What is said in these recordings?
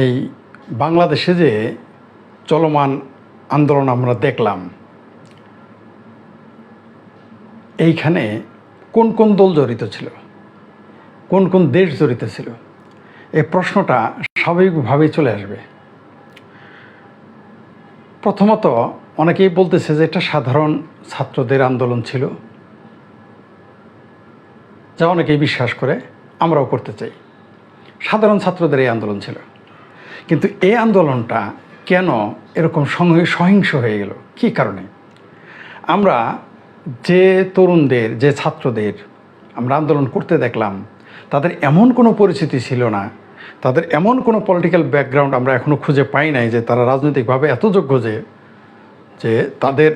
এই বাংলাদেশে যে চলমান আন্দোলন আমরা দেখলাম, এইখানে কোন কোন দল জড়িত ছিল? কোন কোন দেশ জড়িত ছিল? এই প্রশ্নটা স্বাভাবিকভাবেই চলে আসবে। প্রথমত অনেকেই বলতেছে যে এটা সাধারণ ছাত্রদের আন্দোলন ছিল, যা অনেকেই বিশ্বাস করে আমরাও করতে চাই। সাধারণ ছাত্রদের এই আন্দোলন ছিল। কিন্তু এই আন্দোলনটা কেন এরকম সহিংস হয়ে গেল? কী কারণে? আমরা যে তরুণদের, যে ছাত্রদের আমরা আন্দোলন করতে দেখলাম, তাদের এমন কোনো পরিস্থিতি ছিল না। তাদের এমন কোনো পলিটিক্যাল ব্যাকগ্রাউন্ড আমরা এখনও খুঁজে পাই নাই যে তারা রাজনৈতিকভাবে এত যোগ্য যে যে তাদের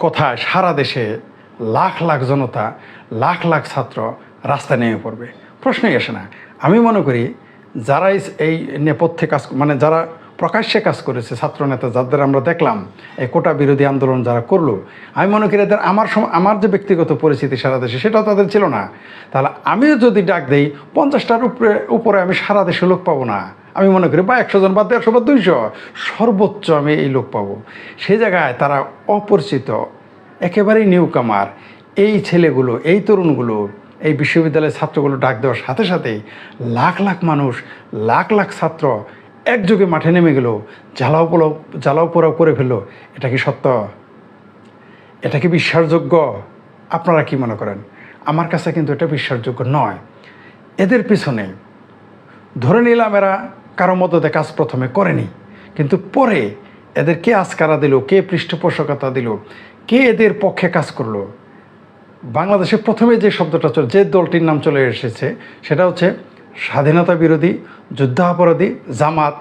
কথায় সারা দেশে লাখ লাখ জনতা, লাখ লাখ ছাত্র রাস্তায় নেমে পড়বে। প্রশ্নই আসে না। আমি মনে করি যারা এই- নেপথ্যে কাজ মানে যারা প্রকাশ্যে কাজ করেছে ছাত্র নেতা যাদের আমরা দেখলাম, এই কোটা বিরোধী আন্দোলন যারা করল, আমি মনে করি এদের আমার আমার যে ব্যক্তিগত পরিস্থিতি সারা দেশে, সেটাও তাদের ছিল না। তাহলে আমিও যদি ডাক দেই, পঞ্চাশটার উপরে উপরে আমি সারা দেশে লোক পাবো না। আমি মনে করি বা একশো জন বা দেড়শো বা দুইশো, সর্বোচ্চ আমি এই লোক পাবো। সেই জায়গায় তারা অপরিচিত, একেবারেই নিউ কামার এই ছেলেগুলো, এই তরুণগুলো এই বিশ্ববিদ্যালয়ের ছাত্রগুলো ডাক দেওয়ার সাথে সাথেই লাখ লাখ মানুষ, লাখ লাখ ছাত্র একযোগে মাঠে নেমে গেল, জ্বালাও পোলাও জ্বালাও পোড়াও করে ফেলল। এটা কি সত্য? এটা কি বিশ্বাসযোগ্য? আপনারা কি মনে করেন? আমার কাছে কিন্তু এটা বিশ্বাসযোগ্য নয়। এদের পিছনে ধরে নিলাম এরা কারও মদতে কাজ প্রথমে করেনি, কিন্তু পরে এদের কে আজকারা দিল, কে পৃষ্ঠপোষকতা দিল, কে এদের পক্ষে কাজ করল? বাংলাদেশে প্রথমে যে শব্দটা চলে যে দলটির নাম চলে এসেছে, সেটা হচ্ছে স্বাধীনতা বিরোধী, যুদ্ধাপরাধী জামাত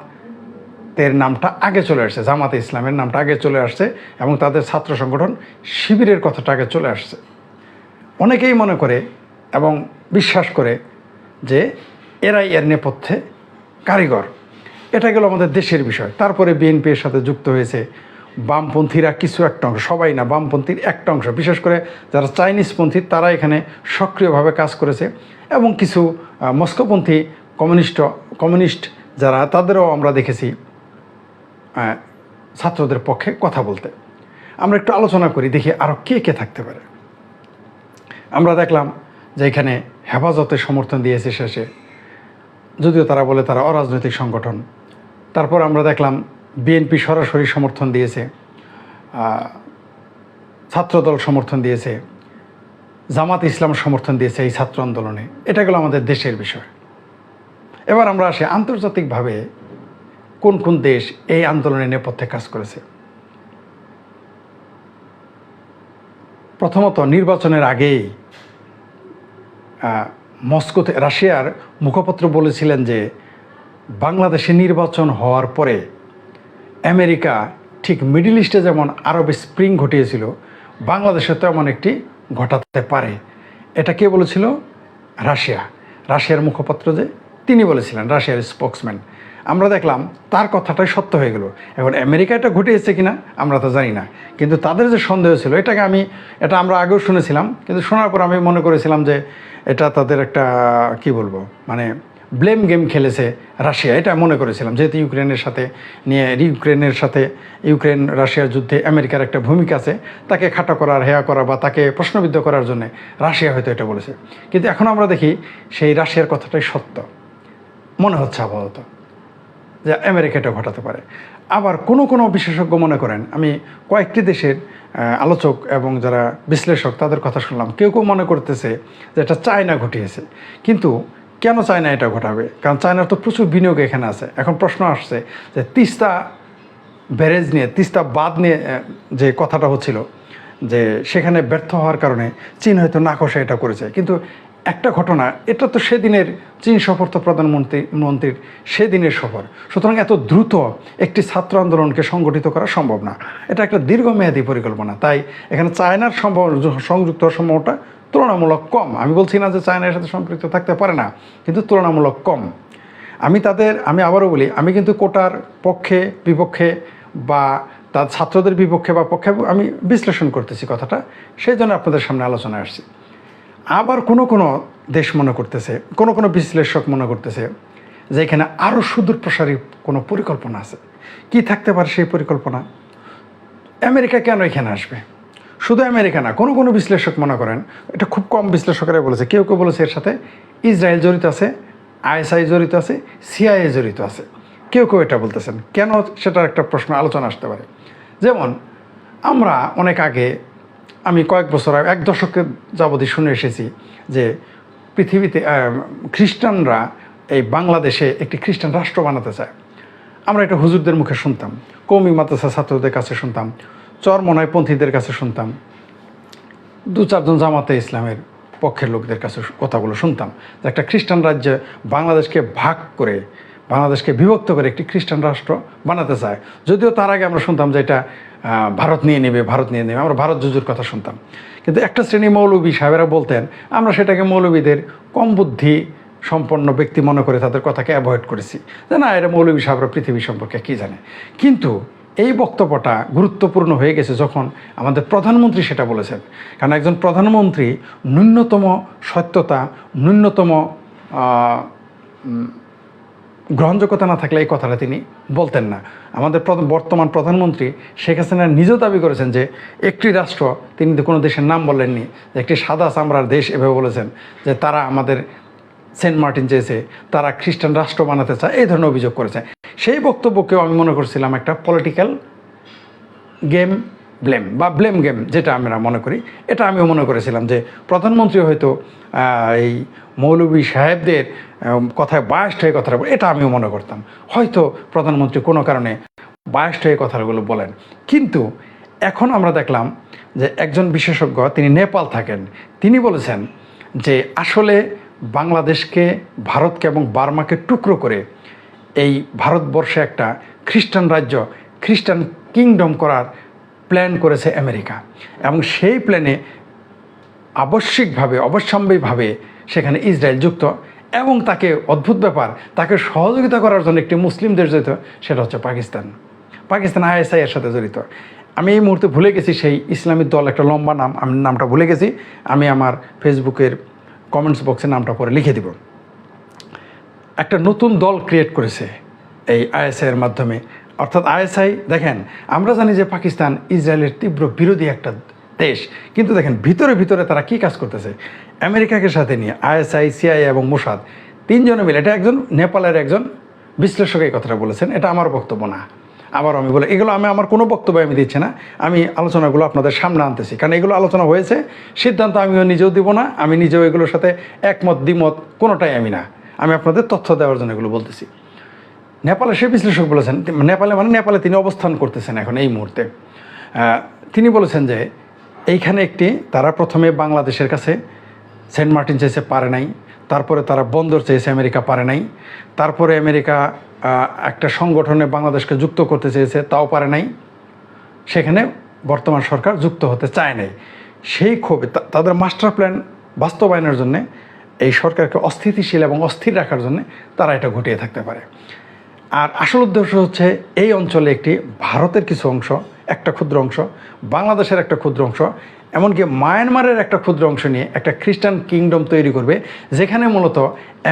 এর নামটা আগে চলে আসছে, জামাতে ইসলামের নামটা আগে চলে আসছে এবং তাদের ছাত্র সংগঠন শিবিরের কথাটা আগে চলে আসছে। অনেকেই মনে করে এবং বিশ্বাস করে যে এরাই এর নেপথ্যে কারিগর। এটা গেল আমাদের দেশের বিষয়। তারপরে বিএনপির সাথে যুক্ত হয়েছে বামপন্থীরা কিছু একটা অংশ, সবাই না, বামপন্থীর একটা অংশ। বিশেষ করে যারা চাইনিজপন্থী, তারা এখানে সক্রিয়ভাবে কাজ করেছে। এবং কিছু মস্কোপন্থী কমিউনিস্ট কমিউনিস্ট যারা, তাদেরও আমরা দেখেছি ছাত্রদের পক্ষে কথা বলতে। আমরা একটু আলোচনা করি, দেখি আরও কে কে থাকতে পারে। আমরা দেখলাম যে এখানে হেফাজতে সমর্থন দিয়েছে শেষে। যদিও তারা বলে তারা অরাজনৈতিক সংগঠন। তারপর আমরা দেখলাম বিএনপি সরাসরি সমর্থন দিয়েছে ছাত্রদল সমর্থন দিয়েছে, জামাত ইসলাম সমর্থন দিয়েছে এই ছাত্র আন্দোলনে। এটা গেল আমাদের দেশের বিষয়। এবার আমরা আসি আন্তর্জাতিকভাবে কোন কোন দেশ এই আন্দোলনের নেপথ্যে কাজ করেছে। প্রথমত নির্বাচনের আগেই মস্কোতে রাশিয়ার মুখপাত্র বলেছিলেন যে বাংলাদেশে নির্বাচন হওয়ার পরে আমেরিকা ঠিক মিডিল ইস্টে যেমন আরব স্প্রিং ঘটিয়েছিল, বাংলাদেশে তেমন একটি ঘটাতে পারে। এটা কে বলেছিল? রাশিয়া। রাশিয়ার মুখপাত্র যে, তিনি বলেছিলেন, রাশিয়ার স্পোক্সম্যান। আমরা দেখলাম তার কথাটাই সত্য হয়ে গেল। এখন আমেরিকা এটা ঘটিয়েছে কিনা, আমরা তো জানি না। কিন্তু তাদের যে সন্দেহ ছিল, এটাকে আমি, এটা আমরা আগেও শুনেছিলাম, কিন্তু শোনার পর আমি মনে করেছিলাম যে এটা তাদের একটা, কি বলব মানে ব্লেম গেম খেলেছে রাশিয়া এটা মনে করেছিলাম, যেহেতু ইউক্রেনের সাথে নিয়ে ইউক্রেনের সাথে ইউক্রেন রাশিয়ার যুদ্ধে আমেরিকার একটা ভূমিকা আছে, তাকে খাটা করার, হেয়া করা বা তাকে প্রশ্নবিদ্ধ করার জন্য রাশিয়া হয়তো এটা বলেছে। কিন্তু এখন আমরা দেখি সেই রাশিয়ার কথাটাই সত্য। মনে হচ্ছে আপাতত যে আমেরিকা এটা ঘটাতে পারে। আবার কোনো কোনো বিশেষজ্ঞ মনে করেন, আমি কয়েকটি দেশের আলোচক এবং যারা বিশ্লেষক তাদের কথা শুনলাম। কেউ কেউ মনে করতেছে যে এটা চায়না ঘটিয়েছে। কিন্তু কেন চায়না এটা ঘটাবে? কারণ চায়নার তো প্রচুর বিনিয়োগ এখানে আছে। এখন প্রশ্ন আসছে যে তিস্তা ব্যারেজ নিয়ে, তিস্তা বাদ নিয়ে যে কথাটা হচ্ছিল, যে সেখানে ব্যর্থ হওয়ার কারণে চীন হয়তো নাকশে এটা করেছে। কিন্তু একটা ঘটনা, এটা তো সেদিনের চীন সফর তো প্রধানমন্ত্রী, মন্ত্রীর সেদিনের সফর। সুতরাং এত দ্রুত একটি ছাত্র আন্দোলনকে সংগঠিত করা সম্ভব না। এটা একটা দীর্ঘমেয়াদী পরিকল্পনা। তাই এখানে চায়নার সম্ভব সংযুক্ত হওয়ার সম্ভাবনাটা তুলনামূলক কম। আমি বলছি না যে চায়নার সাথে সম্পৃক্ত থাকতে পারে না, কিন্তু তুলনামূলক কম। আমি তাদের আমি আবারও বলি, আমি কিন্তু কোটার পক্ষে, বিপক্ষে বা তার ছাত্রদের বিপক্ষে বা পক্ষে আমি বিশ্লেষণ করতেছি কথাটা। সেই জন্য আপনাদের সামনে আলোচনায় আসছি। আবার কোনো কোনো দেশ মনে করতেছে, কোনো কোনো বিশ্লেষক মনে করতেছে যে এখানে আরও সুদূর প্রসারী কোনো পরিকল্পনা আছে। কি থাকতে পারে সেই পরিকল্পনা? আমেরিকা কেন এখানে আসবে? শুধু আমেরিকা না, কোনো কোনো বিশ্লেষক মনে করেন, এটা খুব কম বিশ্লেষকেরাই বলেছে, কেউ কেউ বলেছে এর সাথে ইসরায়েল জড়িত আছে, আইএসআই জড়িত আছে, সিআইএ জড়িত আছে। কেউ কেউ এটা বলতেছেন। কেন সেটার একটা প্রশ্ন আলোচনা আসতে পারে? যেমন, আমরা অনেক আগে আমি কয়েক বছর আগে, এক দশকের যাবতীয় শুনে এসেছি যে পৃথিবীতে খ্রিস্টানরা এই বাংলাদেশে একটি খ্রিস্টান রাষ্ট্র বানাতে চায়। আমরা এটা হুজুরদের মুখে শুনতাম, কৌমি মাদ্রাসা ছাত্রদের কাছে শুনতাম, চরমনায় পন্থীদের কাছে শুনতাম, দু চারজন জামাতে ইসলামের পক্ষের লোকদের কাছে কথাগুলো শুনতাম যে একটা খ্রিস্টান রাজ্যে বাংলাদেশকে ভাগ করে, বাংলাদেশকে বিভক্ত করে একটি খ্রিস্টান রাষ্ট্র বানাতে চায়। যদিও তার আগে আমরা শুনতাম যে এটা ভারত নিয়ে নেবে, ভারত নিয়ে নেবে। আমরা ভারত যুজুর কথা শুনতাম। কিন্তু একটা শ্রেণি মৌলবী সাহেবেরা বলতেন, আমরা সেটাকে মৌলবীদের কম বুদ্ধি সম্পন্ন ব্যক্তি মনে করে তাদের কথাকে অ্যাভয়েড করেছি। যে না এরা মৌলবী সাহেবরা পৃথিবী সম্পর্কে কী জানে? কিন্তু এই বক্তব্যটা গুরুত্বপূর্ণ হয়ে গেছে যখন আমাদের প্রধানমন্ত্রী সেটা বলেছেন। কারণ একজন প্রধানমন্ত্রী ন্যূনতম সত্যতা, ন্যূনতম গ্রহণযোগ্যতা না থাকলে এই কথাটা তিনি বলতেন না। আমাদের বর্তমান প্রধানমন্ত্রী শেখ হাসিনা নিজেও দাবি করেছেন যে একটি রাষ্ট্র, তিনি কোনো দেশের নাম বললেননি যে একটি সাদা চামড়ার দেশ এভাবে বলেছেন, যে তারা আমাদের সেন্ট মার্টিন চেয়েছে, তারা খ্রিস্টান রাষ্ট্র বানাতে চায়, এই ধরনের অভিযোগ করেছে। সেই বক্তব্যকেও আমি মনে করছিলাম একটা পলিটিক্যাল গেম ব্লেম বা ব্লেম গেম যেটা আমরা মনে করি। এটা আমিও মনে করেছিলাম যে প্রধানমন্ত্রী হয়তো এই মৌলভী সাহেবদের কথায় বায়াস্ট হয়ে কথাটা বলে- এটা আমিও মনে করতাম। হয়তো প্রধানমন্ত্রী কোনো কারণে বায়াস্ট হয়ে কথাগুলো বলেন। কিন্তু এখন আমরা দেখলাম যে একজন বিশেষজ্ঞ, তিনি নেপাল থাকেন। তিনি বলেছেন যে আসলে বাংলাদেশকে, ভারতকে এবং বার্মাকে টুকরো করে এই ভারতবর্ষে একটা খ্রিস্টান রাজ্য, খ্রিস্টান কিংডম করার প্ল্যান করেছে আমেরিকা। এবং সেই প্ল্যানে আবশ্যিকভাবে, অবশ্যম্ভাবীভাবে সেখানে ইসরায়েল যুক্ত এবং তাকে অদ্ভুত ব্যাপার, তাকে সহযোগিতা করার জন্য একটি মুসলিম দেশ জড়িত, সেটা হচ্ছে পাকিস্তান। পাকিস্তান আইএসআই এর সাথে জড়িত। আমি এই মুহূর্তে ভুলে গেছি সেই ইসলামী দল একটা লম্বা নাম, আমি নামটা ভুলে গেছি। আমি আমার ফেসবুকের কমেন্টস বক্সে নামটা পরে লিখে দিব। একটা নতুন দল ক্রিয়েট করেছে এই আইএসআই এর মাধ্যমে। অর্থাৎ আইএসআই দেখেন, আমরা জানি যে পাকিস্তান ইসরায়েলের তীব্র বিরোধী একটা দেশ, কিন্তু দেখেন, ভিতরে ভিতরে তারা কি কাজ করতেছে? আমেরিকাকে সাথে নিয়ে আইএসআই সিআই এবং মোসাদ তিনজনে মিলে, এটা একজন নেপালের একজন বিশ্লেষক এই কথাটা বলেছেন, এটা আমার বক্তব্য না। আবার আমি বলে, এগুলো আমি আমার কোনো বক্তব্য আমি দিচ্ছি না, আমি আলোচনাগুলো আপনাদের সামনে আনতেছি, কারণ এগুলো আলোচনা হয়েছে, সিদ্ধান্ত আমিও নিজেও দিব না, আমি নিজেও এগুলোর সাথে একমত, দ্বিমত, কোনোটাই আমি না। আমি আপনাদের তথ্য দেওয়ার জন্য এগুলো বলতেছি। নেপালে সে বিশ্লেষক বলেছেন, নেপালে মানে নেপালে তিনি অবস্থান করতেছেন এখন এই মুহূর্তে। তিনি বলেছেন যে এইখানে একটি, তারা প্রথমে বাংলাদেশের কাছে সেন্ট মার্টিন চেয়েছে পারে নাই। তারপরে তারা বন্দর চেয়েছে আমেরিকা পারে নাই। তারপরে আমেরিকা একটা সংগঠনে বাংলাদেশকে যুক্ত করতে চেয়েছে তাও পারে নাই। সেখানে বর্তমান সরকার যুক্ত হতে চায় নাই। সেই ক্ষোভে তাদের মাস্টার প্ল্যান বাস্তবায়নের জন্যে, এই সরকারকে অস্থিতিশীল এবং অস্থির রাখার জন্য তারা এটা ঘটিয়ে থাকতে পারে। আর আসল উদ্দেশ্য হচ্ছে এই অঞ্চলে একটি ভারতের কিছু অংশ, একটা ক্ষুদ্র অংশ, বাংলাদেশের একটা ক্ষুদ্র অংশ, এমনকি মায়ানমারের একটা ক্ষুদ্র অংশ নিয়ে একটা খ্রিস্টান কিংডম তৈরি করবে, যেখানে মূলত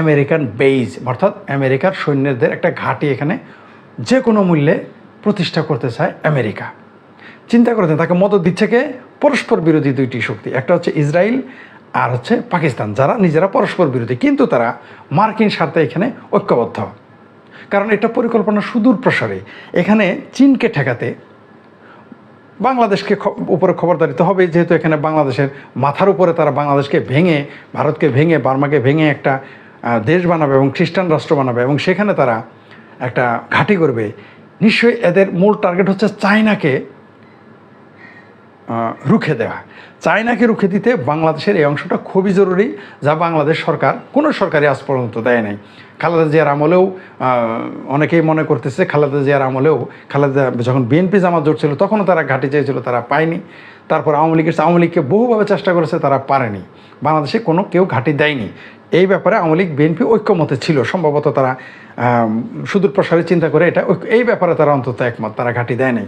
আমেরিকান বেইজ, অর্থাৎ আমেরিকার সৈন্যদের একটা ঘাঁটি এখানে যে কোনো মূল্যে প্রতিষ্ঠা করতে চায় আমেরিকা। চিন্তা করেছেন তাকে মদত দিচ্ছে কে? পরস্পর বিরোধী দুইটি শক্তি, একটা হচ্ছে ইসরায়েল আর হচ্ছে পাকিস্তান, যারা নিজেরা পরস্পর বিরোধী, কিন্তু তারা মার্কিন স্বার্থে এখানে ঐক্যবদ্ধ। কারণ এটা পরিকল্পনা সুদূর প্রসারে। এখানে চীনকে ঠেকাতে বাংলাদেশকে উপরে খবরদারিতে হবে, যেহেতু এখানে বাংলাদেশের মাথার উপরে তারা বাংলাদেশকে ভেঙে, ভারতকে ভেঙে, বার্মাকে ভেঙে একটা দেশ বানাবে এবং খ্রিস্টান রাষ্ট্র বানাবে এবং সেখানে তারা একটা ঘাঁটি করবে। নিশ্চয়ই এদের মূল টার্গেট হচ্ছে চায়নাকে রুখে দেওয়া। চায়নাকে রুখে দিতে বাংলাদেশের এই অংশটা খুবই জরুরি, যা বাংলাদেশ সরকার, কোনো সরকারি আজ পর্যন্ত দেয় নাই। খালেদা জিয়ার আমলেও অনেকেই মনে করতেছে খালেদা জিয়ার আমলেও, খালেদা যখন বিএনপি জামাত জোট ছিল তখনও তারা ঘাঁটি চেয়েছিল, তারা পায়নি। তারপর আওয়ামী লীগের, আওয়ামী লীগকে বহুভাবে চেষ্টা করেছে, তারা পারেনি। বাংলাদেশে কোনো কেউ ঘাঁটি দেয়নি। এই ব্যাপারে আওয়ামী লীগ বিএনপি ঐক্যমতে ছিল, সম্ভবত তারা সুদূর প্রসারে চিন্তা করে এটা এই ব্যাপারে তারা অন্তত একমত, তারা ঘাঁটি দেয় নাই।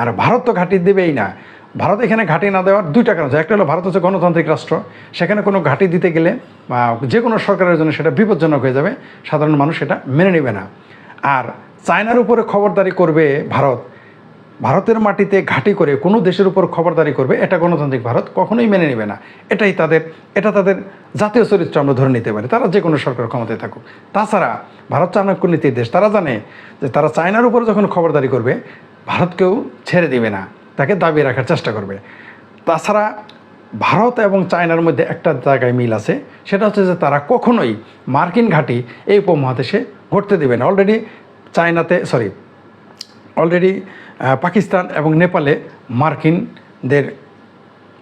আর ভারত তো ঘাঁটি দেবেই না। ভারত এখানে ঘাঁটি না দেওয়ার দুইটা কারণ আছে। একটা হলো ভারত হচ্ছে গণতান্ত্রিক রাষ্ট্র। সেখানে কোনো ঘাঁটি দিতে গেলে যে কোনো সরকারের জন্য সেটা বিপজ্জনক হয়ে যাবে। সাধারণ মানুষ সেটা মেনে নেবে না। আর চায়নার উপরে খবরদারি করবে ভারত। ভারতের মাটিতে ঘাঁটি করে কোনো দেশের উপর খবরদারি করবে, এটা গণতান্ত্রিক ভারত কখনোই মেনে নেবে না। এটাই তাদের, এটা তাদের জাতীয় চরিত্র আমরা ধরে নিতে পারি। তারা যে কোনো সরকার ক্ষমতায় থাকুক। তাছাড়া ভারত চাণক্যনীতির দেশ। তারা জানে যে তারা চায়নার উপরে যখন খবরদারি করবে, ভারতকেও ছেড়ে দিবে না। তাকে দাবি রাখার চেষ্টা করবে। তাছাড়া ভারত এবং চায়নার মধ্যে একটা জায়গায় মিল আছে, সেটা হচ্ছে যে তারা কখনোই মার্কিন ঘাঁটি এই উপমহাদেশে ঘটতে দেবে না। অলরেডি চায়নাতে সরি অলরেডি পাকিস্তান এবং নেপালে মার্কিনদের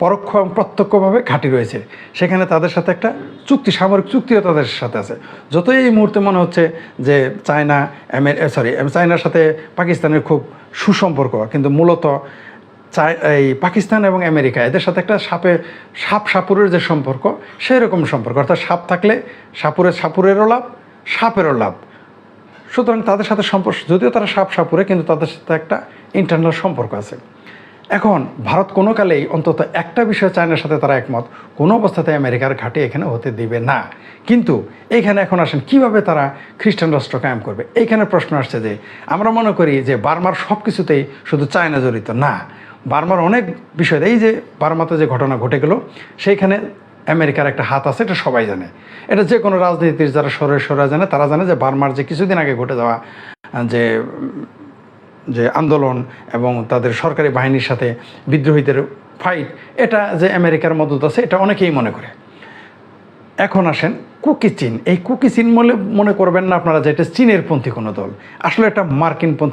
পরোক্ষ এবং প্রত্যক্ষভাবে ঘাঁটি রয়েছে। সেখানে তাদের সাথে একটা চুক্তি, সামরিক চুক্তিও তাদের সাথে আছে। যতই এই মুহূর্তে মনে হচ্ছে যে চায়না সরি চায়নার সাথে পাকিস্তানের খুব সুসম্পর্ক, কিন্তু মূলত এই পাকিস্তান এবং আমেরিকা, এদের সাথে একটা সাপে, সাপ সাপুরের যে সম্পর্ক সেই রকম সম্পর্ক। অর্থাৎ সাপ থাকলে সাপুরের সাপুরেরও লাভ, সাপেরও লাভ। সুতরাং তাদের সাথে সম্পর্ক, যদিও তারা সাপ সাপুরে, কিন্তু তাদের সাথে একটা ইন্টারনাল সম্পর্ক আছে। এখন, ভারত কোনো কালেই অন্তত একটা বিষয় চায়নার সাথে তারা একমত, কোনো অবস্থাতে আমেরিকার ঘাটে এখানে হতে দিবে না। কিন্তু এইখানে এখন আসেন, কীভাবে তারা খ্রিস্টান রাষ্ট্র কায়েম করবে? এইখানে প্রশ্ন আসছে যে, আমরা মনে করি যে বার্মার সব কিছুতেই শুধু চায়না জড়িত না। বার্মার অনেক বিষয় এই যে বার্মাতে যে ঘটনা ঘটে গেল, সেইখানে আমেরিকার একটা হাত আছে, এটা সবাই জানে। এটা যে কোনো রাজনীতির যারা সরে সরে জানে, তারা জানে যে বার্মার যে কিছুদিন আগে ঘটে যাওয়া যে যে আন্দোলন এবং তাদের সরকারি বাহিনীর সাথে বিদ্রোহীদের ফাইট এটা যে আমেরিকার মদত আছে, এটা অনেকেই মনে করে। এখন আসেন কুকি চীন। এই কুকি চীন বলে মনে করবেন না আপনারা যে এটা চীনের পন্থী কোনো দল। আসলে এটা মার্কিন পন্থী